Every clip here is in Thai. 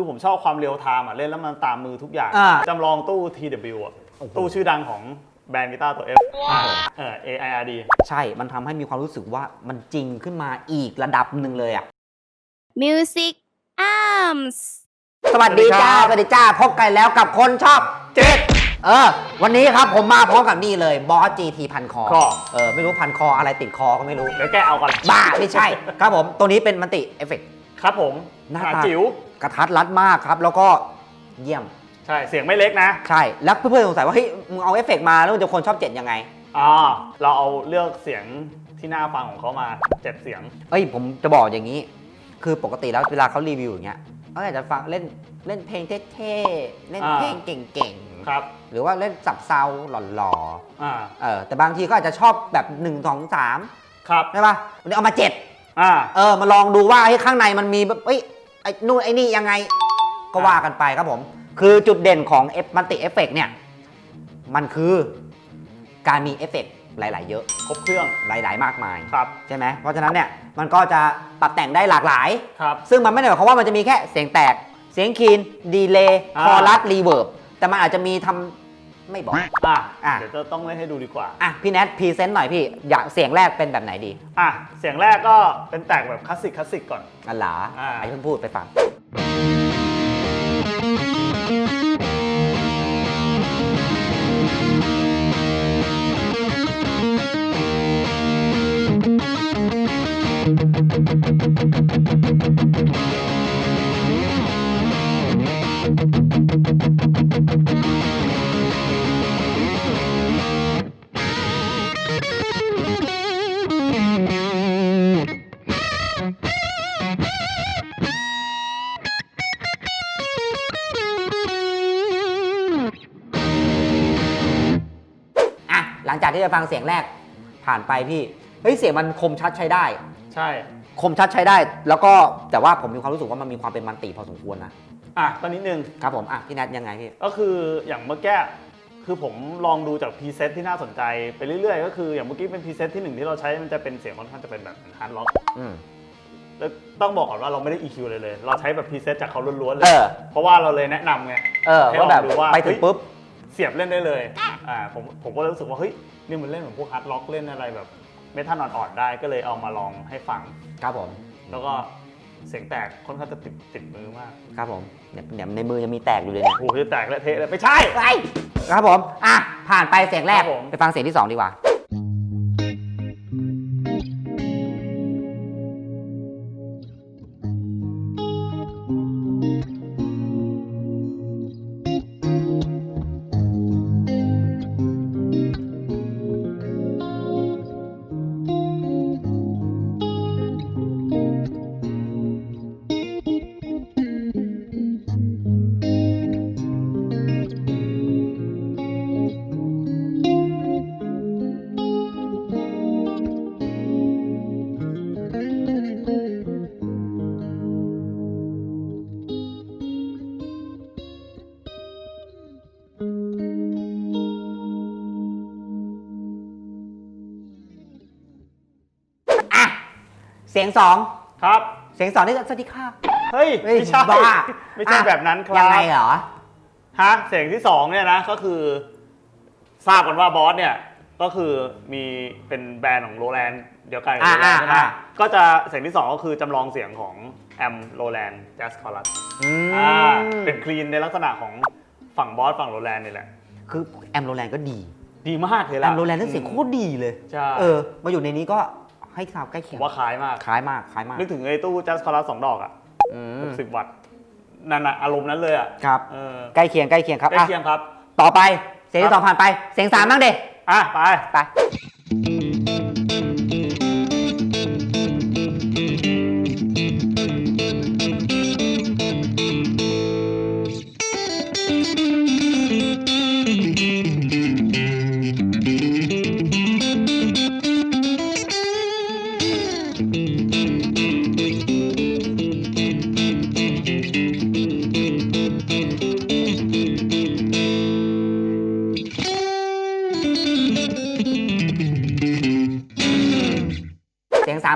คือผมชอบความเรียลไทม์อะเล่นแล้วมันตามมือทุกอย่างอ่า จำลองตู้ TW อะโอ้โหตู้ชื่อดังของแบรนด์กีตาร์ตัว F เออ AIRD ใช่ มันทำให้มีความรู้สึกว่ามันจริงขึ้นมาอีกระดับหนึ่งเลยอะ Music Arms สวัสดีจ้าสสวัวัสสดีดีครัจ้าบพบกันแล้วกับคนชอบเจ็ดเออ วันนี้ครับผมมาพร้อมกับนี่เลยบอส GT พันคอคอเออ ไม่รู้พันคออะไรติดคอก็ไม่รู้ เดี๋ยวแกเอากันบ้าไม่ใช่ ครับผม ตัวนี้เป็นมันติเอฟเฟก ครับผมหน้าขนาดตา จิ๋วกระทัดรัดมากครับ แล้วก็เยี่ยม ใช่เสียงไม่เล็กนะใช่ แล้วเพื่อนๆสงสัยว่าเฮ้ยมึงเอาเอฟเฟกต์มาแล้วมึงจะคนชอบเจ็ดยังไง อ่าเราเอาเลือกเสียงที่น่าฟังของเขามาเจ็ดเสียง เอ้ยผมจะบอกอย่างนี้ คือปกติแล้วเวลาเขารีวิวอย่างเงี้ยเขาอาจจะฟังเล่นเล่นเพลงเท่ๆเล่นอ่า เพลงเก่งครับๆหรือว่าเล่นสับเซาหล่ออ่าๆเออแต่บางทีก็อาจจะชอบแบบ 1 2 3 ครับ ใช่ป่ะวันนี้เอามา7 อ่า เออมาลองดูว่าเฮ้ยข้างในมันมีแบบเอ้ยไอ้นู่นไอ้นี่ยังไงก็ว่ากันไปครับผม คือจุดเด่นของเอฟมันติเอฟเฟกเนี่ย มันคือการมีเอฟเฟกต์หลาย ๆ เยอะ ครบเครื่อง หลาย ๆ มากมาย ครับ ใช่ไหมเพราะฉะนั้นเนี่ยมันก็จะปรับแต่งได้หลากหลาย ครับ ซึ่งมันไม่ได้หมายความว่ามันจะมีแค่เสียงแตก เสียงคีนดีเลย์อ่าคอรัสรีเวิร์บแต่มันอาจจะมีทำ ไม่บอก อะอะ เดี๋ยวจะต้องเล่นให้ดูดีกว่า อะพี่แนทพรีเซนต์หน่อยพี่อยากเสียงแรกเป็นแบบไหนดีอะ เสียงแรกก็เป็นแตกแบบคลาสสิกคลาสสิกก่อน อันหลาอ่า ไอ้เพิ่งพูดไปฟัง หลังจากที่ได้ฟังเสียงแรกผ่านไปพี่เฮ้ยเสียงมันคมชัดใช้ได้ ใช่ คมชัดใช้ได้ แล้วก็แต่ว่าผมมีความรู้สึกว่ามันมีความเป็นมันติพอสมควรนะอะตอนนิดนึงครับผมอะพี่แนทยังไงพี่ ก็คืออย่างเมื่อกี้คือผมลองดูจากพรีเซตที่น่าสนใจไปเรื่อยๆ ก็คืออย่างเมื่อกี้เป็นพรีเซตที่หนึ่งที่เราใช้มันจะเป็นเสียงค่อนข้างจะเป็นแบบฮาร์ดล็อกอืม แล้วต้องบอกก่อนว่าเราไม่ได้ EQ เลยเลย เราใช้แบบพรีเซตจากเขาล้วนๆเลเอย อ เพราะว่าเราเลยแนะนำไงเออให้ว่าแบบลองดูว่าไปถึงเฮ้ยปุ๊บเสียบเล่นได้เลย อ่า ผมผมก็เลยรู้สึกว่าเฮ้ยนี่มันเล่นเหมือนพวกฮาร์ดล็อกเล่นอะไรแบบเมทัลอ่อนๆได้ก็เลยเอามาลองให้ฟัง ครับผม แล้วก็เสียงแตกค่อนข้างจะติดติดมือมากครับผมเนี่ยเนี่ยในมือยังมีแตกอยู่เลยเนี่ยโอ้โหจะแตกและเทะเลยไม่ใช่ ไปครับผม อะ ผ่านไปเสียงแรก ครับผม ไปฟังเสียงที่สองดีกว่า เสียงสองครับ เสียงสองนี่ก็สวัสดีค่ะเฮ้ยเฮ้ยไม่ใช่บ้าไม่ใช่อะแบบนั้นครับยังไงเหรอ ฮะเสียงที่สองเนี่ยนะก็คือ ทราบกันว่าบอสเนี่ยก็คือมีเป็นแบรนด์ของโรแลนด์เดียวกันกับอ่าโรแลนด์ใช่ไหมอ่า ก็จะเสียงที่สองก็คือจำลองเสียงของแอมโรแลนด์แจสคอรัสอืมอ่าเป็นคลีนในลักษณะของฝั่งบอสฝั่งโรแลนด์นี่แหละ คือแอมโรแลนด์ก็ดี ดีมากเลยแอล่ะมโรแลนด์นั่นเสียงโคตรดีเลย ใช่ เออ มาอยู่ในนี้ก็ ให้ซาวด์ใกล้ผเคียมงว่าคล้ายมาก คล้ายมากคล้ายมากนึกถึงไอ้ตู้แจสคอรัสสองดอกอะอืมหกสิบวัตต์นั่นน่ะอารมณ์นั้นเลยอะครับ เออใกล้เคียงใกล้เคียงครับใกล้อะเคียงครับ ต่อไปเสียงครัที่บสองผ่านไป เสียงสามบ้างเด็ อะไป ไป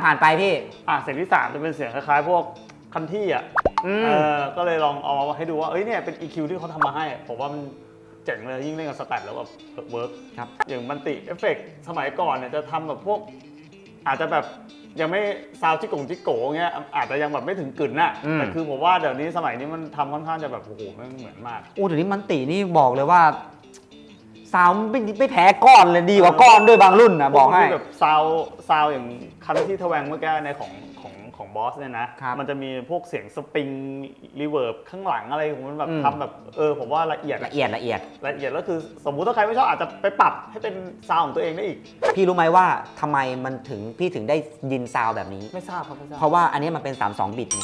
เสียงสามผ่านไปพี่ อะเสียงที่สามจะเป็นเสียงคล้ายๆ พวกคันที่อะอืม เออก็เลยลองเอามาให้ดูว่าเอ้ยเนี่ยเป็น EQ ที่เขาทำมาให้ ผมว่ามันเจ๋งเลยยิ่งเล่นกับสแตทแล้วแบบเวิร์กครับ อย่างมันติเอฟเฟกสมัยก่อนเนี่ยจะทำแบบพวก อาจจะแบบยังไม่ซาวจิกงจิกโกเงี้ยอาจจะยังแบบไม่ถึงกึ่นน่ะอืม แต่คือผมว่าเดี๋ยวนี้สมัยนี้มันทำค่อนข้างจะแบบโอ้โหมันเหมือนมากโอ้เดี๋ยวนี้มันตินี่บอกเลยว่า ซาวด์ไม่ไม่แพ้ก้อนเลยดีกว่าก้อนด้วยบางรุ่นนะบอกให้ แบบซาวซาวอย่างคันที่ทแวงเมื่อกี้ในของของของบอสเนี่ยนะ ครับมันจะมีพวกเสียงสปริงรีเวิร์บข้างหลังอะไรของมันแบบอืม ทำแบบเออผมว่าละเอียดละเอียดละเอียด ละเอียดแล้วคือสมมุติถ้าใครไม่ชอบอาจจะไปปรับให้เป็นซาวของตัวเองได้อีก พี่รู้ไหมว่าทำไมมันถึงพี่ถึงได้ยินซาวด์แบบนี้ ไม่ทราบครับไม่ทราบเพราะว่าอันนี้มันเป็น 32 บิตไง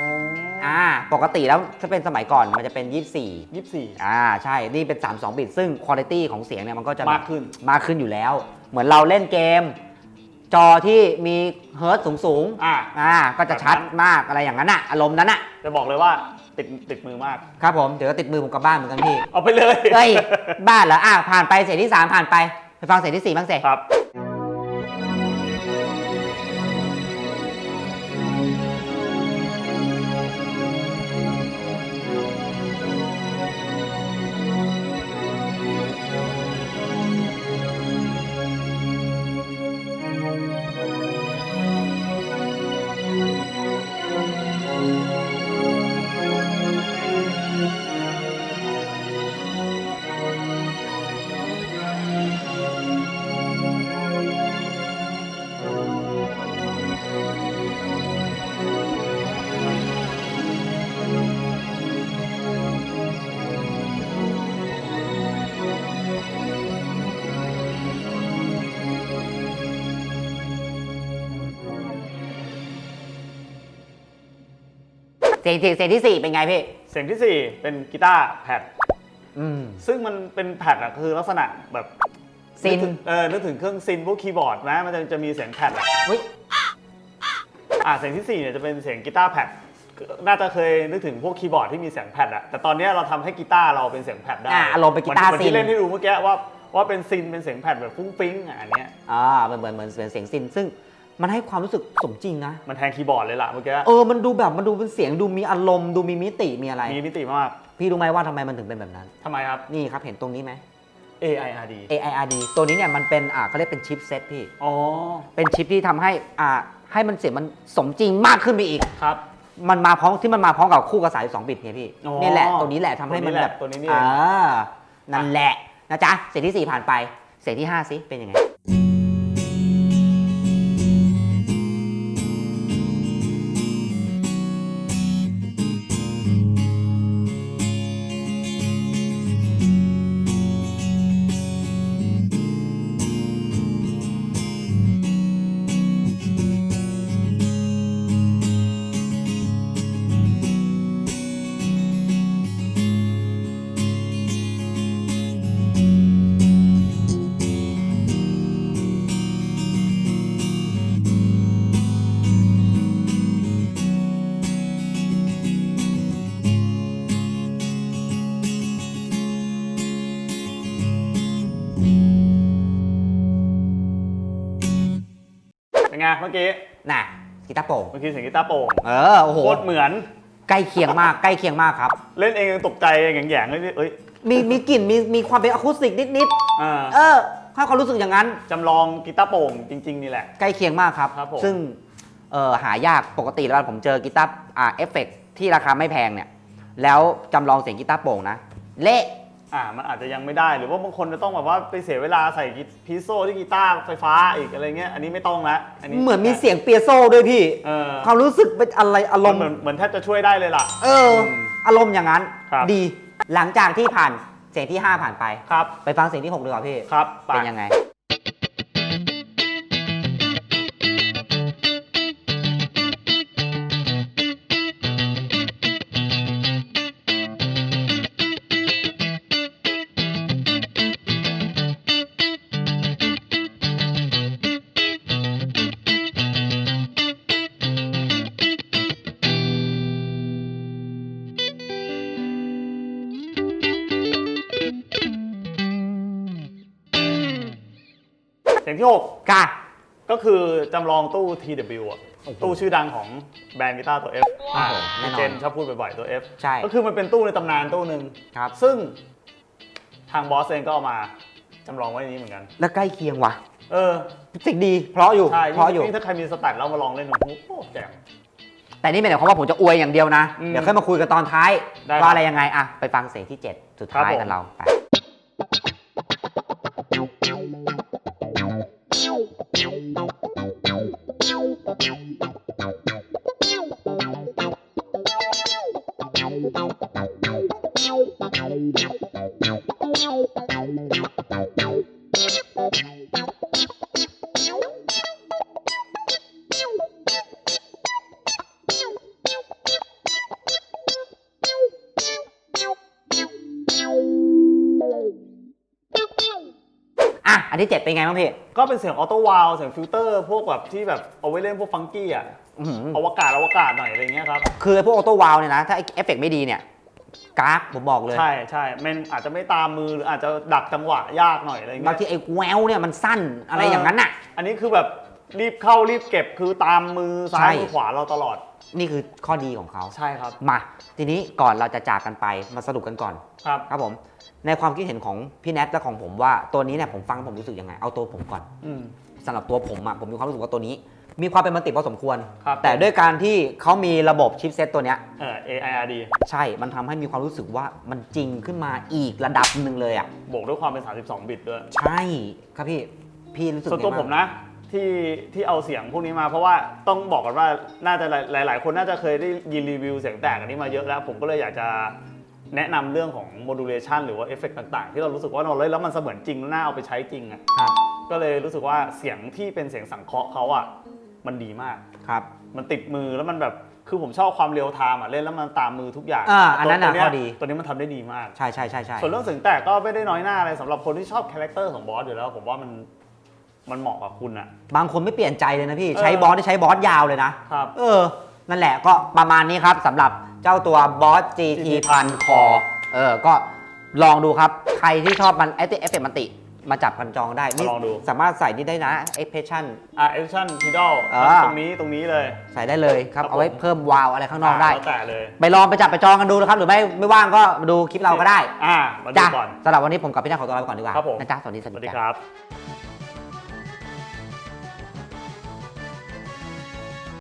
อ๋อ อ่าปกติแล้วถ้าเป็นสมัยก่อนมันจะเป็น 24 ยี่สิบสี่ อ่าใช่ นี่เป็น 32 บิต ซึ่งคุณภาพของเสียงเนี่ยมันก็จะแบบมากขึ้น มากขึ้นอยู่แล้ว เหมือนเราเล่นเกม จอที่มีเฮิร์ตสูงสูงๆอะอ่าก็จะชัดแบบนั้นมากอะไรอย่างนั้นอะอารมณ์นั้นอะจะบอกเลยว่าติดติดมือมาก ครับผม เดี๋ยวก็ติดมือผมกลับบ้านเหมือนกันพี่ เอาไปเลย เฮ้ย บ้านเหรออะผ่านไปเสียงที่ 3 ผ่านไป ไปฟังเสียงที่4บ้างเสครับ เสียงที่เสียงที่4เป็นไงพี่ เสียงที่สี่เป็นกีตาร์แพดอืม ซึ่งมันเป็นแพดอะคือลักษณะแบบซิน กถึงเออนึกถึงเครื่องซินพวกคีย์บอร์ดนะมันจะจะมีเสียงแพดอะเฮ้ยอ่าเสียงที่สี่เนี่ยจะเป็นเสียงกีตาร์แพดน่าจะเคยนึกถึงพวกคีย์บอร์ดที่มีเสียงแพดอะแต่ตอนเนี้ยเราทำให้กีตาร์เราเป็นเสียงแพดได้อ่าอารมณ์เป็นกีตาร์หมือซิน ที่เล่นให้ดูเมื่อกี้ว่าว่าเป็นซินเป็นเสียงแพดแบบฟุ้งฟิ้งอะอันเนี้ย อ่าเหมือนเหมือนเหมือนเสียงซินซึ่ง มันให้ความรู้สึกสมจริงนะ มันแทนคีย์บอร์ดเลยล่ะเมื่อกี้ เออ มันดูแบบมันดูเป็นเสียงดูมีอารมณ์ดูมีมิติมีอะไร มีมิติมาก พี่รู้ไหมว่าทำไมมันถึงเป็นแบบนั้น ทำไมครับ นี่ครับเห็นตรงนี้ไหม AIRD AIRD ตัวนี้เนี่ยมันเป็นอ่าเขาเรียกเป็นชิปเซตพี่ อ๋อ เป็นชิปที่ทำให้อ่าให้มันเสียงมันสมจริงมากขึ้นไปอีก ครับ มันมาพร้อมที่มันมาพร้อมกับคู่กับสาย2บิตไงพี่อ๋อนี่แหละตัวนี้แหละทำให้มันแบบตัวนี้แหละตัวนี้นี่เอง อ่านั่นแหละนะจ๊ะเสียงที่4ผ่านไปเสียงที่5สิเป็นยังไง งเมื่อกี้น่ะกีตาร์โปร่งเมื่อกี้เสียงกีตาร์โปร่งเออโอ้โหโคตรเหมือนใกล้เคียงมากใกล้เคียงมากครับ เล่นเองยังตกใจแหงๆเลยนี่เอ้ยมีมีกลิ่นมีมีความเป็นอะคูสติกนิดอ่าๆเออให้ความรู้สึกอย่างนั้น จำลองกีตาร์โปร่งจริง ๆ นี่แหละ ใกล้เคียงมากครับ ครับผม ซึ่งเออหายากปกติแล้วผมเจอกีตาร์อ่าเอฟเฟกที่ราคาไม่แพงเนี่ย แล้วจำลองเสียงกีตาร์โปร่งนะ เละ อ่ามันอาจจะยังไม่ได้หรือว่าบางคนจะต้องแบบว่าไปเสียเวลาใส่พีโซที่กีตาร์ไฟฟ้าอีกอะไรเงี้ยอันนี้ไม่ต้องละอันนี้เหมือนมีเสียงเปียโซด้วยพี่เออความรู้สึกเป็นอะไรอารมณ์เหมือนเหมือนแทบจะช่วยได้เลยล่ะ เออ อารมณ์อย่างนั้นครับดี หลังจากที่ผ่านเสียงที่ 5 ผ่านไป ครับ ไปฟังเสียงที่ 6 ดีกว่าพี่ ครับไปเป็นยังไง เสียงที่หกค่ะ ก็คือจำลองตู้ TW อะโอ้โหตู้ชื่อดังของแบรนด์กีตาร์ตัว F ครับผมแน่นอนเจนชอบพูดบ่อยๆตัว F ใช่ก็คือมันเป็นตู้ในตำนานตู้หนึ่งครับ ซึ่งทางบอสเองก็เอามาจำลองไว้ในนี้เหมือนกัน แล้วใกล้เคียงว่ะเออสิ่งดี เพราะอยู่ใช่เพราะอยู่ ยิ่งถ้าใครมีสแตทแล้วมาลองเล่นโอ้โหแจ่ม แต่นี่ไม่ได้ความว่าผมจะอวยอย่างเดียวนะ อืมเดี๋ยวค่อยมาคุยกันตอนท้ายได้ครับว่าอะไรยังไงอะไปฟังเสียงที่ 7 สุดท้ายครับผม กันเราไป อะอันที่7เป็นไงบ้างพี่ก็เป็นเสียงออโต้วาลเสียงฟิลเตอร์ พวกแบบที่แบบเอาไว้เล่นพวกฟังกี้อะอื้อหืออวกาศอวกาศหน่อยอะไรเงี้ยครับ คือไอ้พวกออโต้วาลเนี่ยนะ ถ้าไอ้เอฟเฟกต์ไม่ดีเนี่ยกราฟผมบอกเลย ใช่ใช่มันอาจจะไม่ตามมือหรืออาจจะดักจังหวะยากหน่อยอะไรเงี้บางยทีไอ้แววเนี่ยมันสั้นอะไรอย่างนั้นน่ะ อันนี้คือแบบรีบเข้ารีบเก็บคือตามมือซ้าใช่ยมือขวาเราตลอดนี่คือข้อดีของเขา ใช่ครับมา ทีนี้ก่อนเราจะจากกันไปมาสรุปกันก่อน ครับ ครับผม ในความคิดเห็นของพี่แนทและของผมว่าตัวนี้เนี่ยผมฟังผมรู้สึกยังไง เอาตัวผมก่อนอืม สำหรับตัวผมอะผมมีความรู้สึกว่าตัวนี้ มีความเป็นมันติพอสมควร ครับ แต่ด้วยการที่เขามีระบบชิปเซตตัวเนี้ย เออ AIRD ใช่มันทำให้มีความรู้สึกว่ามันจริงขึ้นมาอีกระดับหนึ่งเลยอะบวกด้วยความเป็น 32 บิตด้วย ใช่ครับพี่ พี่รู้สึกส่วนตัวไงบ้างผมนะที่ที่เอาเสียงพวกนี้มาเพราะว่าต้องบอกกันว่าน่าจะหลายหลาย ๆ คนน่าจะเคยได้ยินรีวิวเสียงแตกอันนี้มาเยอะแล้ว ผมก็เลยอยากจะ แนะนำเรื่องของ modulation หรือว่าเอฟเฟกต่างๆ ที่เรารู้สึกว่าเราเล่นแล้วมันเสมือนจริงน่าเอาไปใช้จริงอะครับ ก็เลยรู้สึกว่าเสียงที่เป็นเสียงสังเคราะห์เขาอะมันดีมาก ครับ มันติดมือแล้วมันแบบคือผมชอบความเรียลไทม์อะเล่นแล้วมันตามมือทุกอย่างอ่าอันนั้นน่ะตัวเยข้อดี ตัวนี้มันทำได้ดีมาก ใช่ใช่ใช่ใช่ส่วนเรื่องเสียงแตกก็ไม่ได้น้อยหน้าอะไรสำหรับคนที่ชอบคาแรคเตอร์ของบอสอยู่แล้ว ผมว่ามันมันเหมาะกับคุณอะ บางคนไม่เปลี่ยนใจเลยนะพี่เออใช้บอสได้ใช้บอสยาวเลยนะครับ เออ นั่นแหละก็ประมาณนี้ครับสำหรับเจ้าตัวบอส GT พันคอเออก็ลองดูครับ ใครที่ชอบมันเอฟเอฟเฟกมันติ มาจับกันจองได้มาลองดู สามารถใส่นี่ได้นะ expression อะ action pedal อ่าตรงนี้ตรงนี้เลย ใส่ได้เลยครับ ครับเอาไว้ผมเพิ่มวาวอะไรข้างนอกได้ แล้วแต่เลยไปลองไปจับไปจองกันดูนะครับ หรือไม่ไม่ว่างก็มาดูคลิปเราก็ได้อ่ามาดูจ้ะก่อน สำหรับวันนี้ผมกับพี่นัทขอตัวลาไปก่อนดีกว่าครับผม นะจ๊ะสวัสดีสสวัสวัสดีดีจ้ะครับ